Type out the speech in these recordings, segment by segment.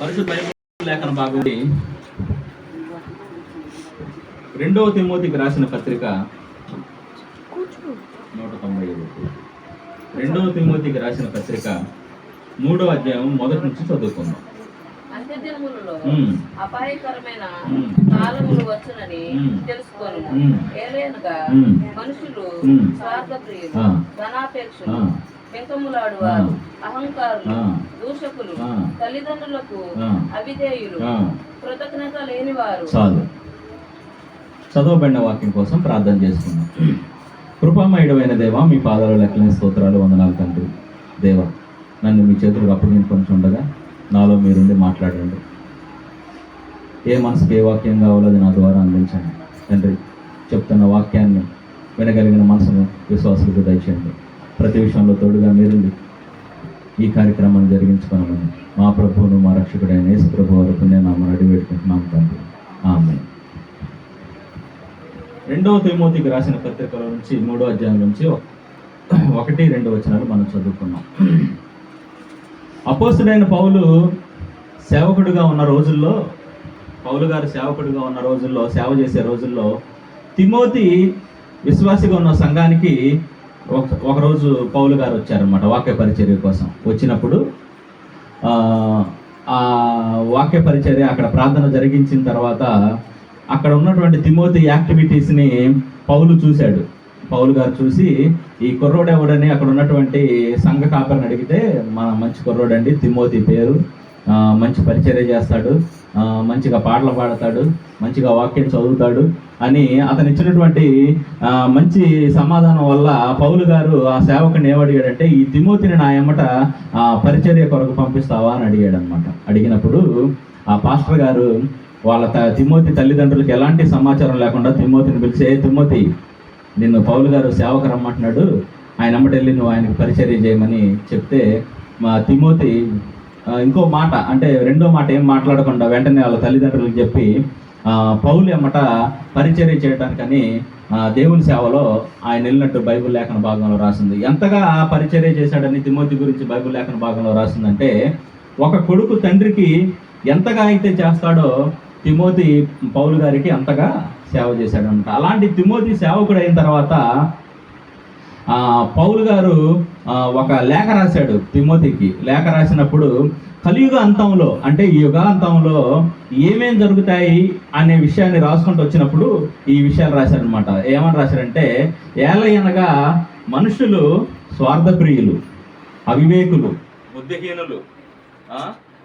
పరిశుద్ధ బైబిల్ లేఖన భాగం రెండవ తిమోతికి రాసిన పత్రిక నూట తొంభై ఐదు రెండవ తిమోతికి రాసిన పత్రిక మూడవ అధ్యాయం మొదటి నుంచి చదువుకుందాం అపాయకరమైన. కాలములు వచ్చునని. తెలుసుకొని. ఏలైనగా. మనుషులు ఆ. ధనాపేక్షలు ఆ. పెంకములాడు వారు. అహంకారులు. దూషకులు. తల్లిదండ్రులకు. అవిధేయులు కృతజ్ఞత చదవబడిన వాక్యం కోసం ప్రార్థన చేసుకుందాం. కృపామయుడమైన దేవ మీ పాదాలు లెక్కలేని స్తోత్రాలు వందనాలు తండ్రి. దేవ నన్ను మీ చేతులకు అప్పగించుకొని ఉండగా నాలో మీరుండి మాట్లాడండి. ఏ మనసుకి ఏ వాక్యం కావాలో అది నా ద్వారా అందించండి. తండ్రి చెప్తున్న వాక్యాన్ని వినగలిగిన మనసును విశ్వాసులకు దయచేయండి. ప్రతి విషయంలో తోడుగా మీరుండి ఈ కార్యక్రమాన్ని జరిగించుకున్నామని మా ప్రభువును మా రక్షకుడైన యేసు ప్రభు వరకు నేను ఆమె అడిగి పెట్టుకుంటున్నాం తండ్రి. ఆమె రెండవ తిమోతికి రాసిన పత్రికల నుంచి మూడో అధ్యాయం నుంచి ఒకటి రెండు వచనాలు మనం చదువుకున్నాం. అపోస్తుడైన పౌలు సేవకుడుగా ఉన్న రోజుల్లో పౌలు గారు సేవకుడుగా ఉన్న రోజుల్లో సేవ చేసే రోజుల్లో తిమోతి విశ్వాసిగా ఉన్న సంఘానికి ఒకరోజు పౌలు గారు వచ్చారనమాట వాక్య పరిచర్య కోసం. వచ్చినప్పుడు ఆ, వాక్య పరిచర్య అక్కడ ప్రార్థన జరిగించిన తర్వాత అక్కడ ఉన్నటువంటి తిమోతి యాక్టివిటీస్ని పౌలు చూశాడు. పౌలు గారు చూసి ఈ కుర్రోడు ఎవడని అక్కడ ఉన్నటువంటి సంఘ కాపరిని అడిగితే మన మంచి కుర్రోడండి తిమోతి పేరు మంచి పరిచర్య చేస్తాడు. మంచిగా పాటలు పాడతాడు మంచిగా వాక్యం చదువుతాడు అని అతను ఇచ్చినటువంటి మంచి సమాధానం వల్ల పౌలు గారు ఆ సేవకుని ఏమడిగాడంటే ఈ తిమోతిని నా ఎమ్మట ఆ, పరిచర్య కొరకు పంపిస్తావా? అని అడిగాడు అనమాట అడిగినప్పుడు ఆ పాస్టర్ గారు వాళ్ళ త తిమోతి తల్లిదండ్రులకు ఎలాంటి సమాచారం లేకుండా తిమోతిని పిలిచి "ఏ తిమోతి నిన్ను పౌలు గారు సేవకు రమ్మంటున్నాడు. ఆయన అమ్మటి వెళ్ళి నువ్వు ఆయనకు పరిచర్య చేయమని చెప్తే మా తిమోతి ఇంకో మాట అంటే రెండో మాట ఏం మాట్లాడకుండా వెంటనే వాళ్ళ తల్లిదండ్రులకు చెప్పి పౌలు ఎమ్మట పరిచర్య చేయడానికని దేవుని సేవలో ఆయన వెళ్ళినట్టు బైబుల్ లేఖన భాగంలో రాసింది. ఎంతగా పరిచర్య చేశాడని తిమోతి గురించి బైబుల్ లేఖన భాగంలో రాసిందంటే ఒక కొడుకు తండ్రికి ఎంతగా అయితే చేస్తాడో తిమోతి పౌలు గారికి అంతగా సేవ చేశాడనమాట అలాంటి తిమోతి సేవకుడు అయిన తర్వాత పౌలు గారు ఒక లేఖ రాశాడు తిమోతికి. లేఖ రాసినప్పుడు కలియుగ అంతంలో అంటే ఈ యుగాంతంలో ఏమేం జరుగుతాయి అనే విషయాన్ని రాసుకుంటూ వచ్చినప్పుడు ఈ విషయాలు రాశారనమాట ఏమని రాశారంటే ఏలయనగా మనుషులు స్వార్థప్రియులు అవివేకులు బుద్ధిహీనులు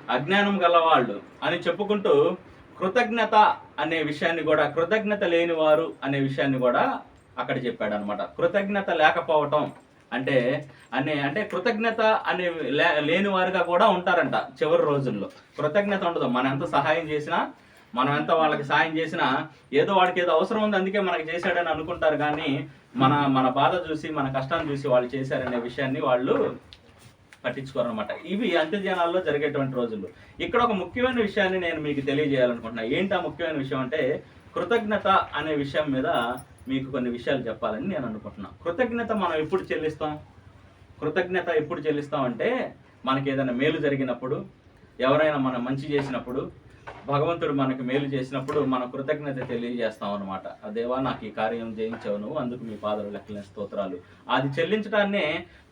అజ్ఞానం గలవాళ్ళు అని చెప్పుకుంటూ కృతజ్ఞత అనే విషయాన్ని కూడా కృతజ్ఞత లేనివారు అనే విషయాన్ని కూడా అక్కడ చెప్పాడు అనమాట కృతజ్ఞత లేకపోవటం అంటే అనే అంటే కృతజ్ఞత అనే లే- లేని వారుగా కూడా ఉంటారంట చివరి రోజుల్లో. కృతజ్ఞత ఉండదు. మనం ఎంత సహాయం చేసినా మనం ఎంత వాళ్ళకి సాయం చేసినా ఏదో వాడికి ఏదో అవసరం ఉంది అందుకే మనకి చేశాడని అనుకుంటారు. కానీ మన మన బాధ చూసి మన కష్టాన్ని చూసి వాళ్ళు చేశారనే విషయాన్ని వాళ్ళు పట్టించుకోరనమాట ఇవి అంత్యజనాల్లో జరిగేటువంటి రోజులు. ఇక్కడ ఒక ముఖ్యమైన విషయాన్ని నేను మీకు తెలియజేయాలనుకుంటున్నా. ఏంటి ఆ ముఖ్యమైన విషయం అంటే కృతజ్ఞత అనే విషయం మీద మీకు కొన్ని విషయాలు చెప్పాలని నేను అనుకుంటున్నాను కృతజ్ఞత మనం ఎప్పుడు చెల్లిస్తాం? కృతజ్ఞత ఎప్పుడు చెల్లిస్తాం అంటే మనకి ఏదైనా మేలు జరిగినప్పుడు ఎవరైనా మనం మంచి చేసినప్పుడు భగవంతుడు మనకి మేలు చేసినప్పుడు మన కృతజ్ఞత తెలియజేస్తాం అనమాట దేవా నాకు ఈ కార్యం చేయించావు నువ్వు అందుకు మీ పాదలు లెక్కలేని స్తోత్రాలు. అది చెల్లించడాన్నే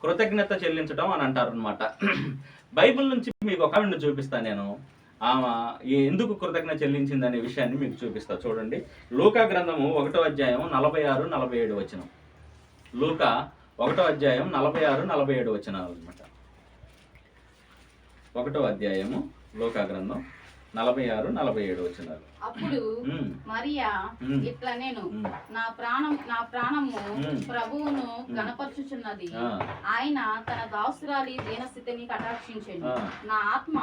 కృతజ్ఞత చెల్లించడం అని అంటారు అనమాట బైబిల్ నుంచి మీకు ఒక చూపిస్తాను నేను. ఆమె ఎందుకు కృతజ్ఞత చెల్లించింది అనే విషయాన్ని మీకు చూపిస్తా. చూడండి. లూకా గ్రంథము ఒకటో అధ్యాయం నలభై ఆరు నలభై ఏడు వచనం. లూకా ఒకటో అధ్యాయం నలభై ఆరు నలభై ఏడు వచనాలు అనమాట ఒకటో అధ్యాయము లోకా గ్రంథం నలభై ఆరు నలభై ఏడు వచనాలు అప్పుడు మరియా ఇట్లా నేను నా ప్రాణం నా ప్రాణము. ప్రభువును గణపరచుచున్నది ఆయన తన దాసురాలి దీనస్థితిని కటాక్షించెను. నా ఆత్మ.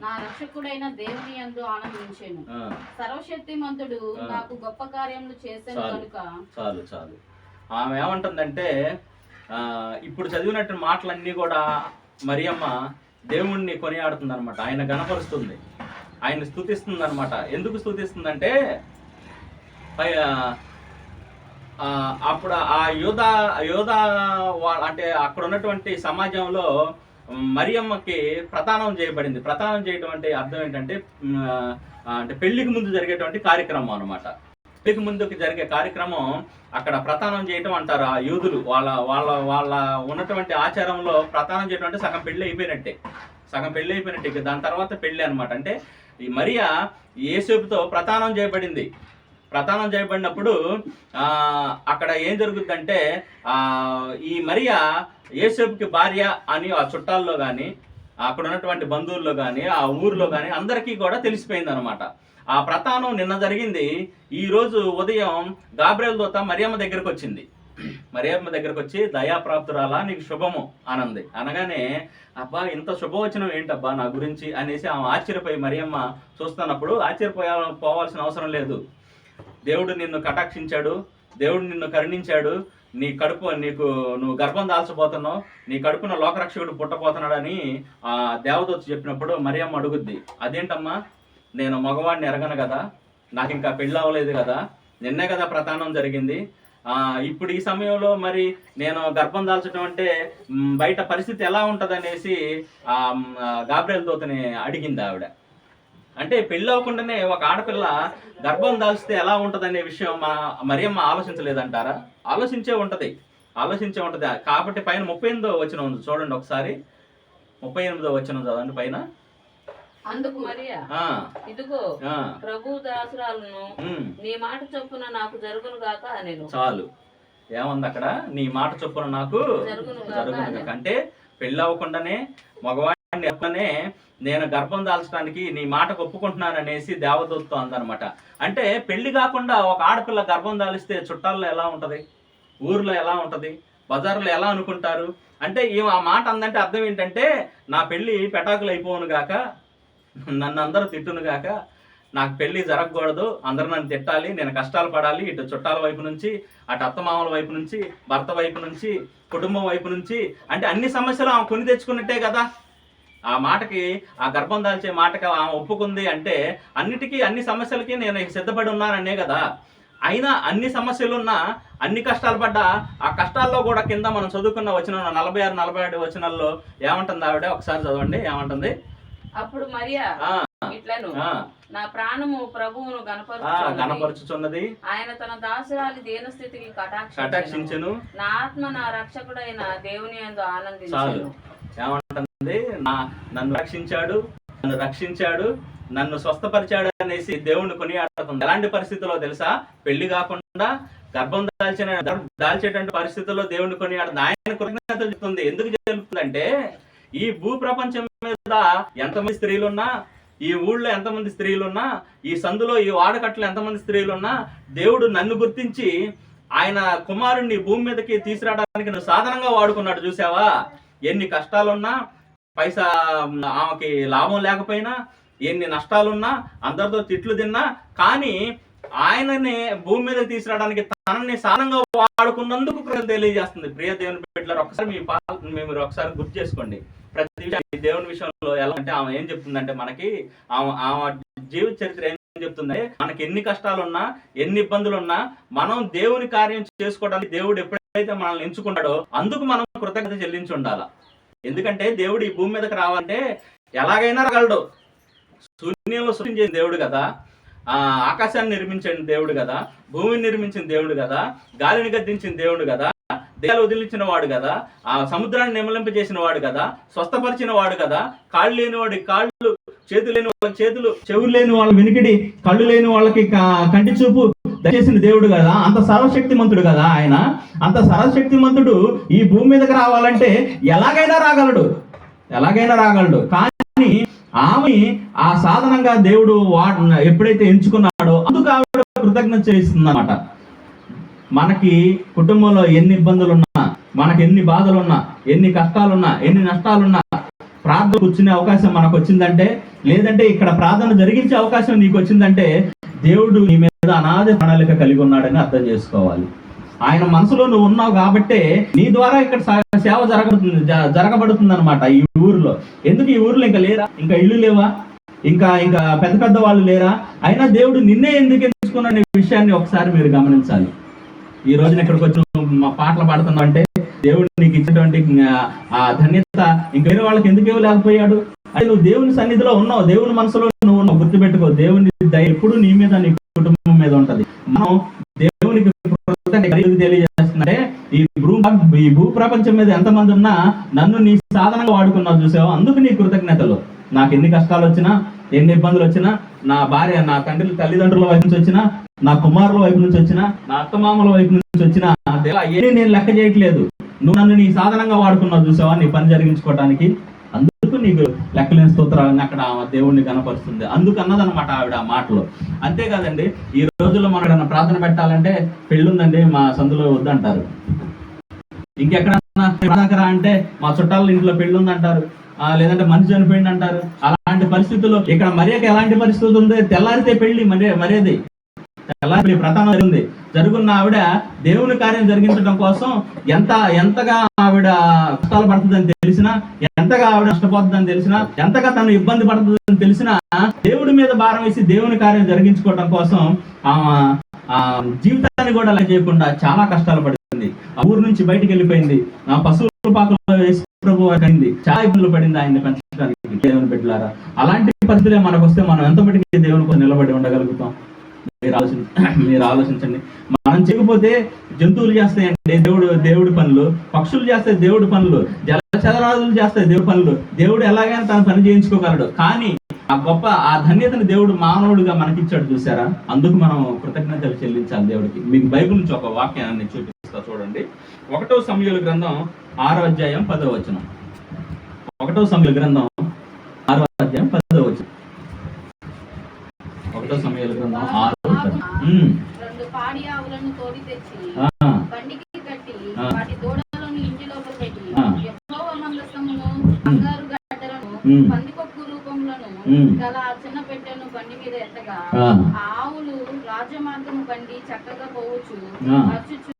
నా రక్షకుడైన దేవుని యందు ఆనందించెను. ఆ, సర్వశక్తిమంతుడు. నాకు గొప్ప కార్యములు చేశాను. కనుక. చాలు చాలు. ఆమె ఏమంటుందంటే ఆ, ఇప్పుడు చదివినట్టు మాటలన్నీ కూడా మరియమ్మ దేవుణ్ణి కొనియాడుతుంది అనమాట ఆయన గణపరుస్తుంది ఆయన స్థుతిస్తుంది అనమాట ఎందుకు స్థుతిస్తుందంటే పై- అప్పుడు ఆ యోధ యోధ వాళ్ళ అంటే అక్కడ ఉన్నటువంటి సమాజంలో మరియమ్మకి ప్రధానం చేయబడింది. ప్రతానం చేయడం అంటే అర్థం ఏంటంటే అంటే పెళ్ళికి ముందు జరిగేటువంటి కార్యక్రమం అనమాట పెళ్ళికి ముందుకు జరిగే కార్యక్రమం అక్కడ ప్రతానం చేయటం అంటారు ఆ యూదులు వాళ్ళ వాళ్ళ వాళ్ళ ఉన్నటువంటి ఆచారంలో ప్రతానం చేయడం అంటే సగం పెళ్ళి అయిపోయినట్టే. సగం పెళ్ళి అయిపోయినట్టే. దాని తర్వాత పెళ్ళి అనమాట అంటే ఈ మరియా ఏసేపుతో ప్రతానం చేయబడింది. ప్రతానం చేయబడినప్పుడు అక్కడ ఏం జరుగుతుందంటే ఈ మరియా ఏసేపుకి భార్య అని ఆ చుట్టాల్లో కానీ అక్కడ ఉన్నటువంటి బంధువుల్లో కానీ ఆ ఊర్లో కానీ అందరికీ కూడా తెలిసిపోయింది అనమాట ఆ ప్రతానం నిన్న జరిగింది. ఈరోజు ఉదయం గాబ్రేల్ దూత మరియమ్మ దగ్గరకు వచ్చింది. మరియమ్మ దగ్గరకు వచ్చి దయాప్రాప్తురాలా నీకు శుభము అనంది. అనగానే అబ్బా ఇంత శుభవచనం ఏంటబ్బా నా గురించి? అనేసి ఆమె ఆశ్చర్యపోయి మరియమ్మ చూస్తున్నప్పుడు ఆశ్చర్యపోయా పోవాల్సిన అవసరం లేదు. దేవుడు నిన్ను కటాక్షించాడు దేవుడు నిన్ను కరుణించాడు. నీ కడుపు నీకు నువ్వు గర్భం దాల్చబోతున్నావు. నీ కడుపున లోకరక్షకుడు పుట్టబోతున్నాడని ఆ దేవదూత చెప్పినప్పుడు మరియమ్మ అడుగుద్ది. అదేంటమ్మా? నేను మగవాడిని ఎరగను కదా? నాకు ఇంకా పెళ్ళి అవ్వలేదు కదా? నిన్నే కదా ప్రధానం జరిగింది. ఇప్పుడు ఈ సమయంలో మరి నేను గర్భం దాల్చడం అంటే బయట పరిస్థితి ఎలా ఉంటుంది అనేసి ఆ మ్, అడిగింది ఆవిడ. అంటే పెళ్ళి అవ్వకుండానే ఒక ఆడపిల్ల గర్భం దాల్చితే ఎలా ఉంటదనే విషయం మా మరియమ్మ ఆలోచించలేదంటారా? ఆలోచించే ఉంటుంది. ఆలోచించే ఉంటుంది. కాబట్టి పైన ముప్పై ఎనిమిదో వచ్చిన ఉంది. చూడండి ఒకసారి. ముప్పై ఎనిమిదో వచ్చిన చదవండి పైన. అందుకు మరియా? ఇదిగో ప్రభు దాసురాలను నీ మాట చొప్పున నాకు జరుగును గాక అనేను. చాలు. ఏముంది అక్కడ? నీ మాట చొప్పున నాకు జరుగును. అంటే పెళ్ళి అవ్వకుండానే మగవాడిని ఎక్కడనే నేను గర్భం దాల్చడానికి నీ మాటకు ఒప్పుకుంటున్నాను అనేసి దేవదూతతో అందనమాట. అంటే పెళ్ళి కాకుండా ఒక ఆడపిల్ల గర్భం దాలిస్తే చుట్టాల్లో ఎలా ఉంటది? ఊర్లో ఎలా ఉంటది? బజార్లో ఎలా అనుకుంటారు? అంటే ఈమె ఆ మాట అందంటే అర్థం ఏంటంటే నా పెళ్ళి పెటాకులు అయిపోను గాక నన్ను అందరూ తిట్టును గాక నాకు పెళ్ళి జరగకూడదు అందరూ నన్ను తిట్టాలి నేను కష్టాలు పడాలి ఇటు చుట్టాల వైపు నుంచి అటు అత్తమామల వైపు నుంచి భర్త వైపు నుంచి కుటుంబం వైపు నుంచి అంటే అన్ని సమస్యలు ఆమె కొని తెచ్చుకున్నట్టే కదా. ఆ మాటకి ఆ గర్భం దాల్చే మాటకి ఆమె ఒప్పుకుంది అంటే అన్నిటికీ అన్ని సమస్యలకి నేను సిద్ధపడి ఉన్నాననే కదా. అయినా అన్ని సమస్యలున్నా అన్ని కష్టాలు పడ్డా ఆ కష్టాల్లో కూడా కింద మనం చదువుకున్న వచ్చిన నలభై ఆరు నలభై ఏడు వచనాల్లో ఏమంటుంది ఆవిడ? ఒకసారి చదవండి ఏమంటుంది? అప్పుడు మరియా ఇట్లను నా ప్రాణము ప్రభువును గనపరుచుచున్నది. కనపరుచుచున్నది ఆయన తన దాసురాలి దీనస్థితికి కటాక్షించెను. కటాక్షించెను. నా ఆత్మ నా రక్షకుడైన దేవుని యందు చాలు. ఆనందించాను ఏమంటుంది? నా నన్ను రక్షించాడు నన్ను రక్షించాడు నన్ను స్వస్థపరిచాడు అనేసి దేవుణ్ణి కొనియాడుతుంది. ఎలాంటి పరిస్థితుల్లో తెలుసా? పెళ్ళి కాకుండా గర్భం దాల్చిన దాల్చేటువంటి పరిస్థితుల్లో దేవుణ్ణి కొనియాడుతుంది ఆయన కృతజ్ఞతలు చెప్తుంది. ఎందుకు చెప్తుందంటే ఈ భూ ప్రపంచం మీద ఎంతమంది స్త్రీలున్నా ఈ ఊళ్ళో ఎంతమంది స్త్రీలున్నా ఈ సందులో ఈ వాడకట్లో ఎంతమంది స్త్రీలున్నా దేవుడు నన్ను గుర్తించి ఆయన కుమారుణ్ణి భూమి మీదకి తీసుకురావడానికి నువ్వు సాధనంగా వాడుకున్నాడు చూసావా? ఎన్ని కష్టాలున్నా పైసా ఆమెకి లాభం లేకపోయినా ఎన్ని నష్టాలున్నా అందరితో తిట్లు తిన్నా కానీ ఆయనని భూమి మీద తీసుకురావడానికి తనని సాధనంగా వాడుకున్నందుకు తెలియజేస్తుంది. ప్రియ దేవుని బిడ్డలారా ఒకసారి మీ పా మీరు ఒకసారి గుర్తు చేసుకోండి. ప్రతి విషయం దేవుని విషయంలో ఎలా అంటే ఆమె ఏం చెప్తుందంటే మనకి ఆమె ఆమె జీవిత చరిత్ర ఏం చెప్తుంది మనకి ఎన్ని కష్టాలున్నా ఎన్ని ఇబ్బందులున్నా మనం దేవుని కార్యం చేసుకోవడానికి దేవుడు ఎప్పుడైతే మనల్ని ఎంచుకుంటాడో అందుకు మనం కృతజ్ఞత చెల్లించి ఉండాలి. ఎందుకంటే దేవుడు ఈ భూమి మీదకి రావాలంటే ఎలాగైనా రాగలడు. శూన్యంలో సృష్టించిన దేవుడు కదా. ఆ ఆకాశాన్ని నిర్మించిన దేవుడు కదా. భూమిని నిర్మించిన దేవుడు కదా. గాలిని గద్దించిన దేవుడు కదా. దేశాలు వదిలించిన వాడు కదా ఆ సముద్రాన్ని నిమలింప చేసిన వాడు కదా స్వస్థపరిచిన వాడు కదా కాళ్ళు లేని వాడి కాళ్ళు చేతులు లేని వాళ్ళ చేతులు చెవులు లేని వాళ్ళ వినికిడి కళ్ళు లేని వాళ్ళకి కంటి చూపు దయచేసిన దేవుడు కదా అంత సర్వశక్తిమంతుడు కదా ఆయన. అంత సర్వశక్తిమంతుడు ఈ భూమి మీదకి రావాలంటే ఎలాగైనా రాగలడు ఎలాగైనా రాగలడు. కానీ ఆమె ఆ సాధనంగా దేవుడు వా ఎప్పుడైతే ఎంచుకున్నాడో అందుకు ఆవిడ కృతజ్ఞత చేస్తుంది మనకి కుటుంబంలో ఎన్ని ఇబ్బందులు ఉన్నా మనకి ఎన్ని బాధలున్నా ఎన్ని కష్టాలున్నా ఎన్ని నష్టాలున్నా ప్రార్థన కూర్చునే అవకాశం మనకు వచ్చిందంటే లేదంటే ఇక్కడ ప్రార్థన జరిగించే అవకాశం నీకు వచ్చిందంటే దేవుడు నీ మీద అనాథ ప్రణాళిక కలిగి ఉన్నాడని అర్థం చేసుకోవాలి. ఆయన మనసులో నువ్వు ఉన్నావు కాబట్టే నీ ద్వారా ఇక్కడ సా- సేవ జరగబడుతుంది జ- జరగబడుతుంది అనమాట ఈ ఊర్లో. ఎందుకు ఈ ఊర్లో ఇంకా లేరా? ఇంకా ఇల్లు లేవా? ఇంకా ఇంకా పెద్ద పెద్ద వాళ్ళు లేరా? అయినా దేవుడు నిన్నే ఎందుకు ఎంచుకున్నాడు విషయాన్ని ఒకసారి మీరు గమనించాలి. ఈ రోజున ఇక్కడికి వచ్చిన మా పాటలు పాడుతున్నావు అంటే దేవుడు నీకు ఇచ్చినటువంటి ఆ, ధన్యత ఇంక వేరే వాళ్ళకి ఎందుకు ఇవ్వలేకపోయాడు? అది నువ్వు దేవుని సన్నిధిలో ఉన్నావు దేవుని మనసులో నువ్వు ఉన్నావు గుర్తుపెట్టుకో దేవుని దయ ఎప్పుడు నీ మీద నీ కుటుంబం మీద ఉంటది. మనం దేవునికి కృతజ్ఞత ఈ భూ ఈ భూ ప్రపంచం మీద ఎంతమంది ఉన్నా నన్ను నీ సాధనంగా వాడుకున్నావు చూసావు? అందుకు నీ కృతజ్ఞతలు. నాకు ఎన్ని కష్టాలు వచ్చినా ఎన్ని ఇబ్బందులు వచ్చినా నా భార్య నా తండ్రి తల్లిదండ్రుల వైపు నుంచి వచ్చినా నా కుమారుల వైపు నుంచి వచ్చినా నా అత్తమామల వైపు నుంచి వచ్చినా ఏమీ నేను లెక్క చేయట్లేదు. నువ్వు నన్ను నీ సాధనంగా వాడుకున్నావు చూసావా? నీ పని జరిగించుకోవడానికి అందుకు నీకు లెక్కలేని స్తోత్రాలని అక్కడ దేవుణ్ణి కనపరుస్తుంది. అందుకు అన్నదన్నమాట ఆవిడ ఆ మాటలో. అంతేకాదండి ఈ రోజుల్లో మనం ఏదైనా ప్రార్థన పెట్టాలంటే పెళ్ళుందండి మా సందులో వద్దంటారు. ఇంకెక్కడన్నా అంటే మా చుట్టాల ఇంట్లో పెళ్ళి ఉందంటారు లేదంటే మనిషి చనిపోయింది అంటారు. అలాంటి పరిస్థితుల్లో ఇక్కడ మరియకి ఎలాంటి పరిస్థితి ఉంది? తెల్లారితే పెళ్ళి మరే మరేది? తెల్లారి ప్రధానం జరిగింది జరుగున్న ఆవిడ దేవుని కార్యం జరిగించడం కోసం ఎంత ఎంతగా ఆవిడ కష్టాలు పడుతుందని తెలిసినా ఎంతగా ఆవిడ నష్టపోతుందని తెలిసినా ఎంతగా తను ఇబ్బంది పడుతుందని తెలిసినా దేవుడి మీద భారం వేసి దేవుని కార్యం జరిగించుకోవడం కోసం ఆమె ఆ జీవితాన్ని కూడా అలా చేయకుండా చాలా కష్టాలు పడుతుంది ఆ ఊరు నుంచి బయటికి వెళ్ళిపోయింది. ఆ పశువుల పాకలో వేసి ప్రభు అయింది చాలా ఇబ్బందులు పడింది ఆయన పెంచడానికి దేవుని బిడ్డలారా అలాంటి పరిస్థితులే మనకు వస్తే మనం ఎంత మటుకు దేవుని కోసం నిలబడి ఉండగలుగుతాం? మీరు ఆలోచించ మీరు ఆలోచించండి. మనం చేయకపోతే జంతువులు చేస్తాయండి దేవుడు దేవుడి పనులు. పక్షులు చేస్తాయి దేవుడి పనులు. జలచరాదులు చేస్తాయి దేవుడి పనులు. దేవుడు ఎలాగైనా తన పని చేయించుకోగలడు. కానీ ఆ గొప్ప ఆ ధన్యతను దేవుడు మానవుడిగా మనకిచ్చాడు చూసారా అందుకు మనం కృతజ్ఞతలు చెల్లించాలి దేవుడికి. మీకు బైబిల్ నుంచి ఒక వాక్యాన్ని చూపిస్తా చూడండి. ఒకటో సమయాల గ్రంథం ఆరో అధ్యాయం పదో వచనం ఒకటో సమయాల గ్రంథం ఆరో అధ్యాయం పదో వచనం ఒకటో సమయాల గ్రంథం ఆరో పది. ఉమ్, రెండు పాడి ఆవులను తోడి తెచ్చి ఆ, బండికి కట్టి ఆ. వాటి దూడలను ఇంటి లోపల పెట్టి ఆ. యెహోవ మందసమును బంగారు గడ్డలను ఉమ్. పందికొక్కు రూపములను ఉమ్. గల ఆ చిన్న పెట్టెను బండి మీద ఎత్తగా ఆవులు రాజమార్గము బండి చక్కగా పోవచ్చు. అచ్చుచు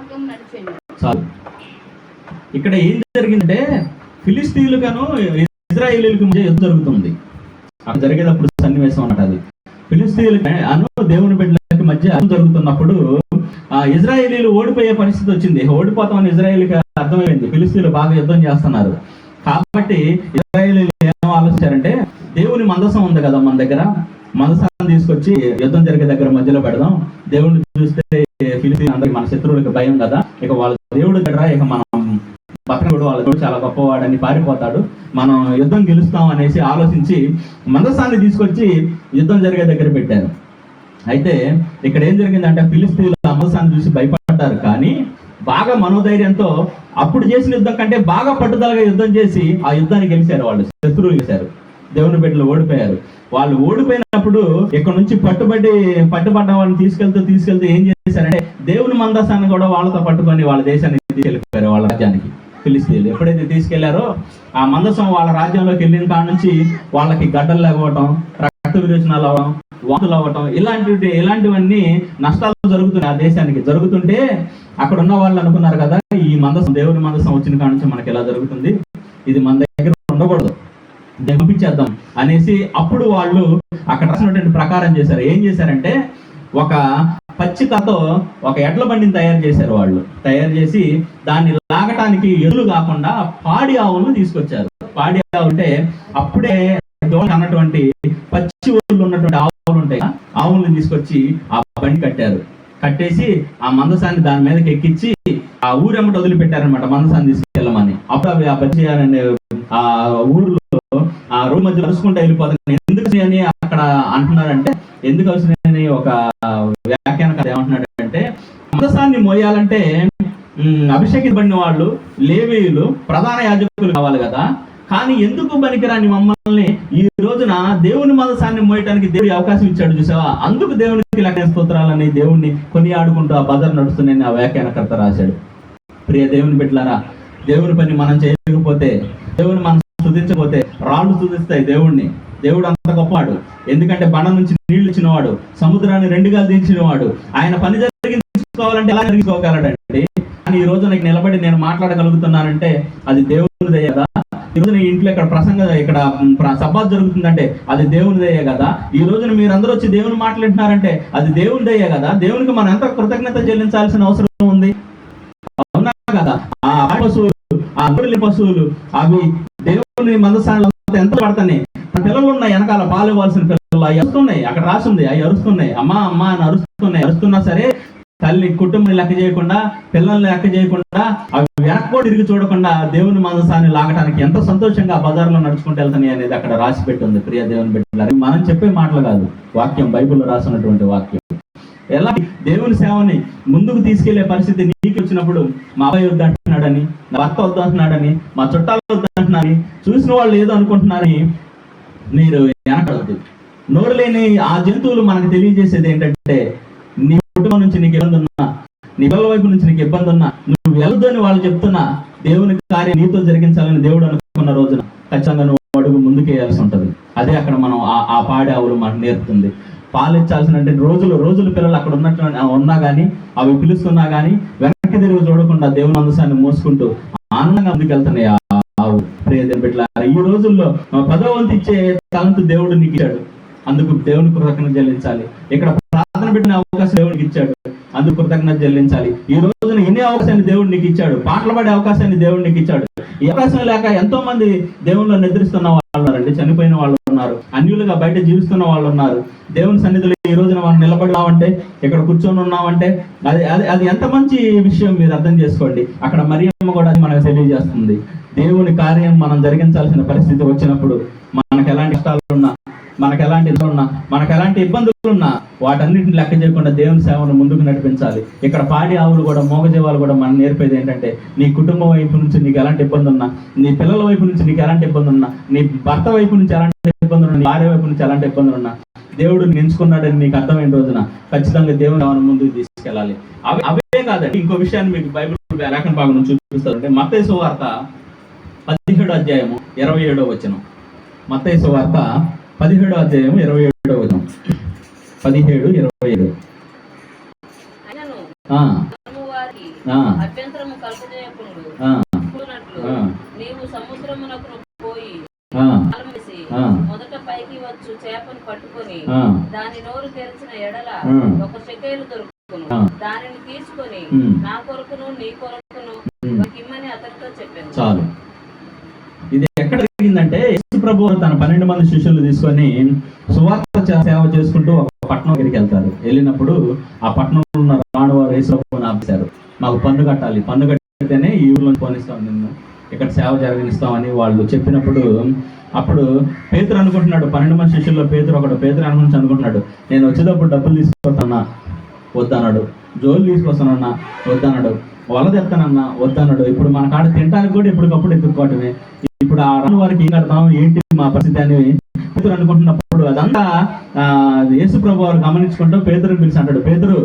మార్గం ఇక్కడ ఏం జరిగిందంటే ఫిలిస్తీన్లుగాను ఇజ్రాయేలీలకు మధ్య యుద్ధం జరుగుతుంది. అక్కడ జరిగేటప్పుడు సన్నివేశం అన్నమాట అది. ఫిలిస్తీన్లకి అను దేవుని బిడ్డలకి మధ్య యుద్ధం జరుగుతున్నప్పుడు ఆ ఇజ్రాయేలీలు ఓడిపోయే పరిస్థితి వచ్చింది. ఓడిపోతామని ఇజ్రాయేల్కి అర్థమైంది ఫిలిస్తీన్లు బాగా యుద్ధం చేస్తున్నారు. కాబట్టి ఇజ్రాయేలీలు ఏం ఆలోచించారంటే దేవుని మందసం ఉంది కదా మన దగ్గర. మందసాన్ని తీసుకొచ్చి యుద్ధం జరిగే దగ్గర మధ్యలో పెడదాం. దేవుడిని చూస్తే ఫిలిస్తీన్ అందరికి మన శత్రువులకు భయం కదా? ఇక వాళ్ళ దేవుడు దగ్గర ఇక మనం పక్కన వాళ్ళ దేవుడు చాలా గొప్పవాడని పారిపోతాడు. మనం యుద్ధం గెలుస్తాం అనేసి ఆలోచించి మందసాన్ని తీసుకొచ్చి యుద్ధం జరిగే దగ్గర పెట్టారు. అయితే ఇక్కడ ఏం జరిగిందంటే ఫిలిస్తీన్లు ఆ చూసి భయపడ్డారు. కానీ బాగా మనోధైర్యంతో అప్పుడు చేసిన యుద్ధం కంటే బాగా పట్టుదలగా యుద్ధం చేసి ఆ యుద్ధాన్ని గెలిచారు వాళ్ళు. శత్రువులు గెలిచారు. దేవుని బిడ్డలు ఓడిపోయారు. వాళ్ళు ఓడిపోయినప్పుడు ఇక్కడ నుంచి పట్టుబడి పట్టుబడ్డ వాళ్ళని తీసుకెళ్తూ తీసుకెళ్తూ ఏం చేశారంటే దేవుని మందసాన్ని కూడా వాళ్ళతో పట్టుకొని వాళ్ళ దేశానికి తీసుకెళ్ళిపోయారు వాళ్ళ రాజ్యానికి ఫిలిస్తీన్లు. ఎప్పుడైతే తీసుకెళ్ళారో ఆ మందసం వాళ్ళ రాజ్యంలోకి వెళ్ళిన కాడ నుంచి వాళ్ళకి గడ్డలు లేకపోవటం రక్త విరోచనాలు అవ్వడం వాంతులు అవ్వటం ఇలాంటి ఇలాంటివన్నీ నష్టాలు జరుగుతున్నాయి ఆ దేశానికి. జరుగుతుంటే అక్కడ ఉన్న వాళ్ళు అనుకున్నారు కదా ఈ మందసం దేవుని మందసం వచ్చిన కాడ నుంచి మనకి ఎలా జరుగుతుంది? ఇది మన దగ్గర ఉండకూడదు. దీన్ని పంపించేద్దాం. అనేసి అప్పుడు వాళ్ళు అక్కడ రాసినటువంటి ప్రకారం చేశారు. ఏం చేశారంటే ఒక పచ్చికతో ఒక ఎడ్ల బండిని తయారు చేశారు వాళ్ళు. తయారు చేసి దాన్ని లాగటానికి ఎదురు కాకుండా పాడి ఆవులను తీసుకొచ్చారు. పాడి ఆవులు అంటే అప్పుడే అన్నటువంటి పచ్చి ఊళ్ళు ఉన్నటువంటి ఆవులు ఉంటాయి ఆవులను తీసుకొచ్చి ఆ బండి కట్టారు. కట్టేసి ఆ మందసాన్ని దాని మీదకి ఎక్కించి ఆ ఊరెమ్మట వదిలిపెట్టారనమాట మందసాన్ని తీసుకెళ్ళమని. అప్పుడు అవి ఆ పచ్చి ఆ ఊర్లో ఆ రూమ్ మధ్య కలుసుకుంటూ వెళ్ళిపోతాను ఎందుకు అని అక్కడ అంటున్నారంటే ఎందుకు అవసరమని ఒక వ్యాఖ్యాన కథ అంటే మందసాన్ని మోయాలంటే అభిషేకించబడిన వాళ్ళు లేవీయులు ప్రధాన యాజకులు కావాలి కదా. కానీ ఎందుకు పనికిరాని మమ్మల్ని ఈ రోజున దేవుని మతసాన్ని మోయటానికి దేవుడి అవకాశం ఇచ్చాడు చూసావా? అందుకు దేవునికి లెక్క స్తోత్రాలని దేవుణ్ణి కొనియాడుకుంటూ ఆ బదర్ నడుస్తున్నాయని ఆ వ్యాఖ్యానకర్త రాశాడు. ప్రియ దేవుని బిడ్డలారా దేవుని పని మనం చేయకపోతే దేవుని మన స్తుతించకపోతే రాళ్ళు స్తుతిస్తాయి దేవుణ్ణి. దేవుడు అంత గొప్పవాడు. ఎందుకంటే బండ నుంచి నీళ్ళు ఇచ్చినవాడు సముద్రాన్ని రెండుగా దించినవాడు. ఆయన పని జరిగించుకోవాలంటే ఎలా జరిగించుకోగలడండి కానీ ఈ రోజు నాకు నిలబడి నేను మాట్లాడగలుగుతున్నానంటే అది దేవుని కదా. ఈ రోజు నీ ఇంట్లో ఇక్కడ ప్రసంగ ఇక్కడ ప్ర- సభ జరుగుతుందంటే అది దేవునిదయ్యే కదా. ఈ రోజున మీరందరూ వచ్చి దేవుని మాట్లాడుతున్నారంటే అది దేవునిదయ్యే కదా. దేవునికి మనం ఎంత కృతజ్ఞత చెల్లించాల్సిన అవసరం ఉంది? అవునా కదా? ఆ ఆ గొర్రెల పశువులు అవి దేవుని మందసాలు ఎంత పడతాయి పిల్లలు ఉన్నాయి వెనకాల పాలు ఇవ్వాల్సిన పిల్లలు అవి అరుస్తున్నాయి. అక్కడ రాసింది అవి అరుస్తున్నాయి. అమ్మా అమ్మా అని అరుస్తున్నాయి. అరుస్తున్నా సరే తల్లి కుటుంబం లెక్క చేయకుండా పిల్లల్ని లెక్క చేయకుండా అవి వెనక్కి తిరిగి చూడకుండా దేవుని మనసాన్ని లాగడానికి ఎంత సంతోషంగా బజార్లో నడుచుకుంటూ వెళ్తున్నాయి అనేది అక్కడ రాసి పెట్టుంది ప్రియ దేవుని బిడ్డలు మనం చెప్పే మాటలు కాదు. వాక్యం బైబిల్లో రాసినటువంటి వాక్యం. ఎలా? దేవుని సేవని ముందుకు తీసుకెళ్ళే పరిస్థితి నీకు వచ్చినప్పుడు మా అబ్బాయి వద్దంటున్నాడని నా భర్త వద్దంటున్నాడని మా చుట్టాలు వద్దంటున్నారని చూసిన వాళ్ళు ఏదో అనుకుంటున్నారని మీరు వెనకడద్దు నోరు లేని ఆ జంతువులు మనకు తెలియజేసేది ఏంటంటే నీ కుటుంబం నుంచి నీకు ఇబ్బంది ఉన్నా నీ పిల్లల వైపు నుంచి నీకు ఇబ్బంది ఉన్నా నువ్వు వెళ్ళొద్దు అని వాళ్ళు చెప్తున్నా దేవుని కార్యం నీతో జరిగించాలని దేవుడు అనుకున్న రోజున ఖచ్చితంగా నువ్వు అడుగు ముందుకేయాల్సి ఉంటుంది. అదే అక్కడ మనం ఆ- ఆ పాడే ఆవులు మనకు నేర్పుతుంది. పాలించాల్సిన రోజులు రోజులు పిల్లలు అక్కడ ఉన్నట్టు ఉన్నా కానీ అవి పిలుస్తున్నా కానీ వెనక్కి తిరిగి చూడకుండా దేవుని మందసాన్ని మోసుకుంటూ ఆనందంగా ముందుకెళ్తున్నాయి ఆ ఆవు. ప్రియదేని ఈ రోజుల్లో పదో వంతు ఇచ్చే తలంతు దేవుడు నీకు ఇచ్చాడు. అందుకు దేవుని కృతజ్ఞత చెల్లించాలి. ఇక్కడ ప్రార్థన పెట్టిన అవకాశం దేవుడికి ఇచ్చాడు. అందుకు కృతజ్ఞత చెల్లించాలి. ఈ రోజున ఎన్ని అవకాశాన్ని దేవుడు నీకు ఇచ్చాడు? పాటలు పాడే అవకాశాన్ని దేవుడు నీకు ఇచ్చాడు. ఈ అవకాశం లేక ఎంతో మంది దేవుళ్ళు నిద్రిస్తున్న వాళ్ళు చనిపోయిన వాళ్ళు ఉన్నారు. అన్యులుగా బయట జీవిస్తున్న వాళ్ళు ఉన్నారు. దేవుని సన్నిధిలో ఈ రోజున మనం నిలబడినామంటే ఇక్కడ కూర్చొని ఉన్నామంటే అది అది అది ఎంత మంచి విషయం మీరు అర్థం చేసుకోండి. అక్కడ మరియమ్మ కూడా అది మనకు తెలియజేస్తుంది. దేవుని కార్యం మనం జరిగించాల్సిన పరిస్థితి వచ్చినప్పుడు మనకు ఎలాంటి కష్టాలు ఉన్నా మనకు ఎలాంటి ఇబ్బందులు ఉన్నా మనకు ఎలాంటి ఇబ్బందులు ఉన్నా వాటన్నిటిని లెక్క చేయకుండా దేవుని సేవను ముందుకు నడిపించాలి. ఇక్కడ పాడి ఆవులు కూడా మోగజీవాలు కూడా మనం నేర్పేది ఏంటంటే నీ కుటుంబం వైపు నుంచి నీకు ఎలాంటి ఇబ్బంది ఉన్నా నీ పిల్లల వైపు నుంచి నీకు ఎలాంటి ఇబ్బంది ఉన్నా నీ భర్త వైపు నుంచి ఎలాంటి ఇబ్బంది ఉన్నా భార్య వైపు నుంచి ఎలాంటి ఇబ్బందులు ఉన్నా దేవుడు నిన్ను ఎంచుకున్నాడని నీకు అర్థమైన రోజున ఖచ్చితంగా దేవుని సేవను ముందుకు తీసుకెళ్ళాలి. అవి అవే కాదండి ఇంకో విషయాన్ని మీకు బైబిల్ లేఖన భాగం నుంచి చూపిస్తారు. అంటే మత్తయి వార్త పదిహేడు అధ్యాయము ఇరవై ఏడో వచనం. మత్తయి వార్త పదిహేడో అధ్యాయం ఇరవై ఏడో వచనం. పదిహేడు ఇరవై ఏడు. అభ్యంతరము కలుగజేయకుండు ఆ, కూడినట్లు ఆ. నీవు సముద్రమునకు పోయి ఆ, కాలం వేసి ఆ. మొదట పైకి వచ్చు చేపను పట్టుకొని ఆ. తెరిచిన ఎడల. ఒక షెకేలు దొరుకును. దానిని తీసుకొని. నా కొరకును నీ కొరకును. ఇమ్మని అతనితో చెప్పాను చాలు ఇది ఎక్కడ జరిగిందంటే ప్రభు తన పన్నెండు మంది శిష్యులు తీసుకొని సువార్త సేవ చేసుకుంటూ ఒక పట్టణం దగ్గరికి వెళ్తారు వెళ్ళినప్పుడు ఆ పట్టణంలో ఉన్న రాణువారు యేసు ప్రభువుని ఆపేశారు మాకు పన్ను కట్టాలి పన్ను కట్టితేనే ఈ ఊర్లో పోనిస్తాం నిన్ను ఇక్కడ సేవ జరిగిస్తామని వాళ్ళు చెప్పినప్పుడు అప్పుడు పేతురు అనుకుంటున్నాడు పన్నెండు మంది శిష్యుల్లో పేతురు ఒకడు పేతురు అనుకుంటు అనుకుంటున్నాడు నేను వచ్చేటప్పుడు డబ్బులు తీసుకొస్తానా వద్దన్నాడు. జోలు తీసుకొస్తానన్నా వద్దన్నాడు. వల తెస్తానన్నా వద్దన్నాడు. ఇప్పుడు మన కాడ తినడానికి కూడా ఎప్పటికప్పుడు ఎత్తుక్కోవటమే. ఇప్పుడు ఆ రాను వారికి ఏం కడతాం ఏంటి మా పరిస్థితి అని పేతురు అనుకుంటున్నప్పుడు అదంతా ఆ, యేసు ప్రభు వారు గమనించుకుంటూ పేదరు పిలిచి అంటాడు పేతురు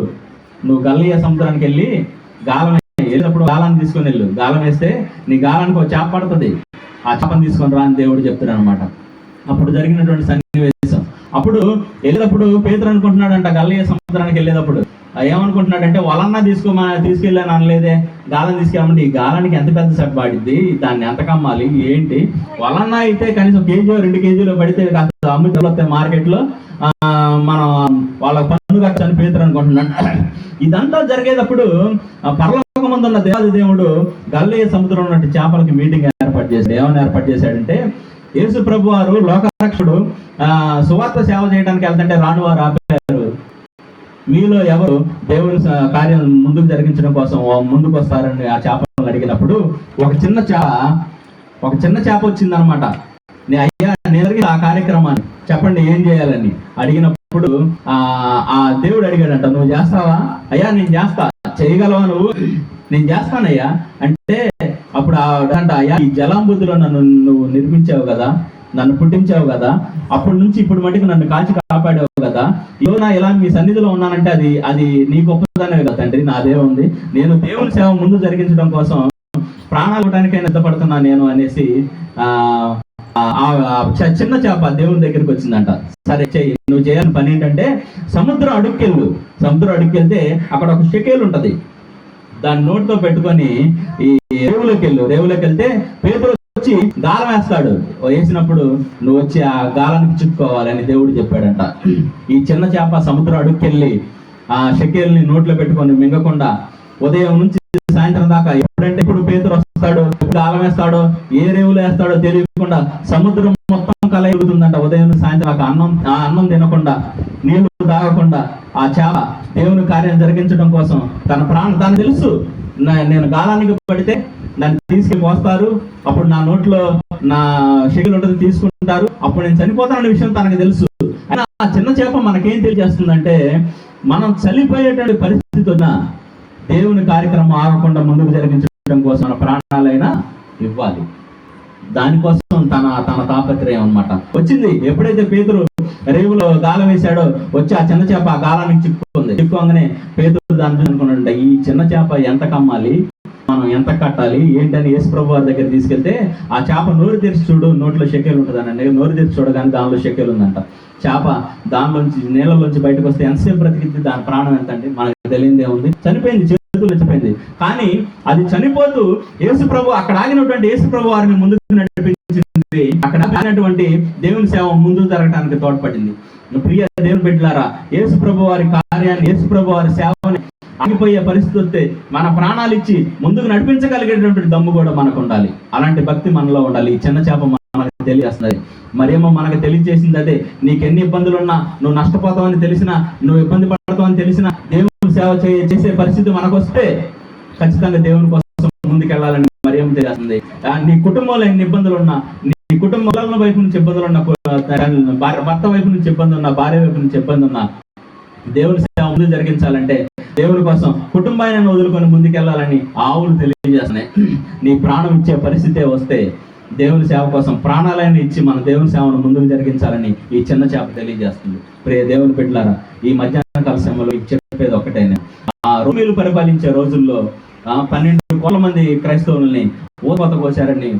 నువ్వు గల్లయ్య సముద్రానికి వెళ్ళి గాలం వెళ్ళినప్పుడు గాలాన్ని తీసుకొని వెళ్ళు. గాలం వేస్తే నీ గాలానికి ఒక చేప పడుతుంది. ఆ చేపను తీసుకొని రా అని దేవుడు చెప్తున్నాడు అనమాట అప్పుడు జరిగినటువంటి సన్నివేశం. అప్పుడు వెళ్ళేటప్పుడు పేతురు అనుకుంటున్నాడంట గల్లయ్య సముద్రానికి వెళ్ళేటప్పుడు. ఏమనుకుంటున్నాడంటే వలన్నా తీసుకోమా తీసుకెళ్ళాను అనలేదే గాలం తీసుకెళ్ళమంటే ఈ గాలానికి ఎంత పెద్ద సెట్ పడిద్ది దాన్ని ఎంత కమ్మాలి? ఏంటి? వలన్నా అయితే కనీసం కేజీ రెండు కేజీలు పడితే కాస్త అమ్ముతాయి మార్కెట్లో. ఆ, మనం వాళ్ళ పన్ను కట్టని పేతురు అనుకుంటున్నాడు ఇదంతా జరిగేటప్పుడు పర్లోక పరలోకం ఉన్న దేవాది దేవుడు గల్లయ్య సముద్రం ఉన్నట్టు చేపలకి మీటింగ్ ఏర్పాటు చేశాడు. ఏమని ఏర్పాటు చేశాడంటే యేసు ప్రభు వారు లోకరక్షుడు ఆ, సువార్త సేవ చేయడానికి వెళ్తుంటే రాను వారు ఆపారు. మీలో ఎవరు దేవుని కార్యం ముందుకు జరిగించడం కోసం ముందుకు వస్తారని ఆ చేపలను అడిగినప్పుడు ఒక చిన్న చేప ఒక చిన్న చేప వచ్చిందనమాట. నే అయ్యా నేను ఆ కార్యక్రమాన్ని చెప్పండి ఏం చేయాలని అడిగినప్పుడు ఆ ఆ దేవుడు అడిగాడంట నువ్వు చేస్తావా? అయ్యా నేను చేస్తా. చేయగలవా నువ్వు? నేను చేస్తానయ్యా. అంటే అప్పుడు అంట అయ్యా ఈ జలాంబుద్ధిలో నన్ను నువ్వు నిర్మించావు కదా నన్ను పుట్టించావు కదా అప్పటి నుంచి ఇప్పుడు మటుకు నన్ను కాచి కాపాడావు కదా? ఇదో నా ఇలా మీ సన్నిధిలో ఉన్నానంటే అది అది నీ గొప్పదనే కదా తండ్రి? నాదే ఉంది. నేను దేవుని సేవ ముందు జరిగించడం కోసం ప్రాణాలు ఇవ్వడానికైనా నేను అనేసి ఆ ఆ- చిన్న చేప దేవుని దగ్గరికి వచ్చిందంట. సరే చెయ్యి. నువ్వు చేయాలని పని ఏంటంటే సముద్రం అడుక్కెళ్ళు. సముద్రం అడుక్కెళ్తే అక్కడ ఒక షెకేలు ఉంటది. దాన్ని నోటితో పెట్టుకొని ఈ రేవులోకి వెళ్ళు రేవులోకి వెళ్తే పేదలు వచ్చి గాలం వేస్తాడు. వేసినప్పుడు నువ్వు వచ్చి ఆ గాలానికి చిక్కుకోవాలని దేవుడు చెప్పాడంట. ఈ చిన్న చేప సముద్రం అడుక్కెళ్ళి ఆ షెకేల్ని నోట్లో పెట్టుకొని మింగకుండా ఉదయం నుంచి సాయంత్రం దాకా ఎప్పుడంటే ఇప్పుడు పేతురు వస్తాడు గాలం వేస్తాడో ఏ రేవులు వేస్తాడో తెలియకుండా సముద్రం మొత్తం కలయగుతుందంట ఉదయం సాయంత్రం దాకా అన్నం ఆ అన్నం తినకుండా నీళ్ళు తాగకుండా ఆ చేప దేవుని కార్యం జరిగించడం కోసం తన ప్రాణం తను తెలుసు. నేను గాలానికి పడితే నన్ను తీసుకెళ్ళి పోస్తారు అప్పుడు నా నోట్లో నా షెకిల్ ఉంటుంది తీసుకుంటారు. అప్పుడు నేను చనిపోతానన్న విషయం తనకు తెలుసు. అయినా ఆ చిన్న చేప మనకేం తెలియజేస్తుందంటే మనం చనిపోయేటువంటి పరిస్థితి ఉన్న దేవుని కార్యక్రమం ఆగకుండా ముందుకు జరిగించడం కోసం మన ప్రాణాలైనా ఇవ్వాలి. దానికోసం తన తన తాపత్రయం అన్నమాట. వచ్చింది. ఎప్పుడైతే పేతురు రేవులో గాలం వేశాడో వచ్చి ఆ చిన్న చేప ఆ గాలానికి చెప్పుకోగానే పేదలు దాని చూసి ఈ చిన్న చేప ఎంత కమ్మాలి? మనం ఎంత కట్టాలి? ఏంటని యేసు ప్రభు వారి దగ్గర తీసుకెళ్తే ఆ చేప నోరు తెరిచి చూడు నోట్లో షెకేలు ఉంటుందని నోరు తెరిచి చూడగానే దానిలో షెకేలు ఉందంట. చేప దానిలోంచి నీళ్ళలోంచి బయటకు వస్తే ఎంతసేపు బ్రతికింది దాని ప్రాణం ఎంత అండి మనకు తెలియదే ఉంది. చనిపోయింది చేతులు చనిపోయింది కానీ అది చనిపోతూ యేసు ప్రభు అక్కడ ఆగినటువంటి యేసు ప్రభు వారిని ముందుకు నడిపించింది. అక్కడ ఆగినటువంటి దేవుని సేవ ముందు జరగడానికి తోడ్పడింది. ప్రియ దేవుని బిడ్డలారా యేసు ప్రభు వారి కార్యాన్ని యేసు ప్రభు వారి సేవని ఆగిపోయే పరిస్థితి వస్తే మన ప్రాణాలు ఇచ్చి ముందుకు నడిపించగలిగేటటువంటి దమ్ము కూడా మనకు ఉండాలి. అలాంటి భక్తి మనలో ఉండాలి. ఈ చిన్న చేప మనకు తెలియజేస్తుంది. మరేమో మనకు తెలియజేసింది అదే నీకు ఎన్ని ఇబ్బందులు ఉన్నా నువ్వు నష్టపోతావని తెలిసినా నువ్వు ఇబ్బంది పడతావని తెలిసినా దేవుని సేవ చేసే పరిస్థితి మనకు వస్తే ఖచ్చితంగా దేవుని కోసం ముందుకెళ్ళాలని మరి ఏం ఆ, నీ కుటుంబంలో ఎన్ని ఇబ్బందులు ఉన్నా నీ కుటుంబం వైపు నుంచి ఇబ్బందులు ఉన్న భార్య భర్త వైపు నుంచి ఇబ్బంది ఉన్నా భార్య వైపు నుంచి ఇబ్బంది ఉన్నా దేవుని సేవ ముందు జరిగించాలంటే దేవుని కోసం కుటుంబాన్ని వదులుకొని ముందుకెళ్ళాలని ఆవులు తెలియజేస్తున్నాయి. నీ ప్రాణం ఇచ్చే పరిస్థితే వస్తే దేవుని సేవ కోసం ప్రాణాలైన ఇచ్చి మన దేవుని సేవను ముందుకు జరిగించాలని ఈ చిన్న చేప తెలియజేస్తుంది. ప్రియ దేవుని పెట్టారా ఈ మధ్యాహ్న కాల సమయంలో ఇచ్చే రోమిలు పరిపాలించే రోజుల్లో పన్నెండు కోట్ల మంది క్రైస్తవుల్ని ఊతకోత కోసారని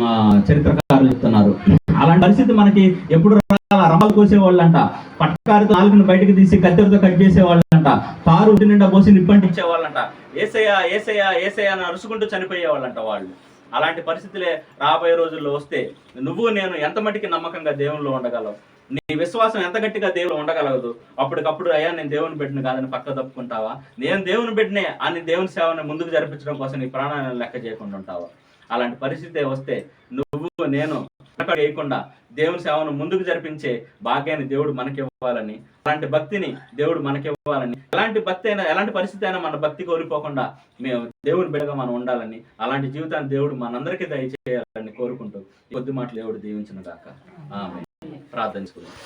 మా చరిత్రకారులు చెప్తున్నారు. అలాంటి పరిస్థితి మనకి ఎప్పుడు రాలా? రమ్మలు కోసేవాళ్ళంట పట్టకారుతో నాలుగుని బయటకు తీసి కత్తెరతో కట్ చేసేవాళ్ళంట పారు ఉడి నిండా పోసి నిప్పంటించే వాళ్ళంట ఏసయ్య ఏసయ్య ఏసయ్య అని అరుచుకుంటూ చనిపోయేవాళ్ళంట వాళ్ళు. అలాంటి పరిస్థితులే రాబోయే రోజుల్లో వస్తే నువ్వు నేను ఎంత మటుకి నమ్మకంగా దేవుల్లో ఉండగలవు నీ విశ్వాసం ఎంత గట్టిగా దేవుడు ఉండగలదు? అప్పటికప్పుడు అయ్యా నేను దేవుని పెట్టిన కాదని పక్క తప్పుకుంటావా? నేను దేవుని పెట్టినే అని దేవుని సేవను ముందుకు జరిపించడం కోసం నీ ప్రాణాలను లెక్క చేయకుండా ఉంటావా? అలాంటి పరిస్థితి వస్తే నువ్వు నేను వేయకుండా దేవుని సేవను ముందుకు జరిపించే భాగ్యాన్ని దేవుడు మనకి ఇవ్వాలని అలాంటి భక్తిని దేవుడు మనకి ఇవ్వాలని ఎలాంటి భక్తి అయినా ఎలాంటి పరిస్థితి అయినా మన భక్తి కోల్పోకుండా మేము దేవుని బిడ్డగా మనం ఉండాలని అలాంటి జీవితాన్ని దేవుడు మనందరికీ దయచేయాలని కోరుకుంటూ కొద్ది మాటలు దేవుడు దీవించిన దాకా ఆమె ప్రార్థించుకుందాం.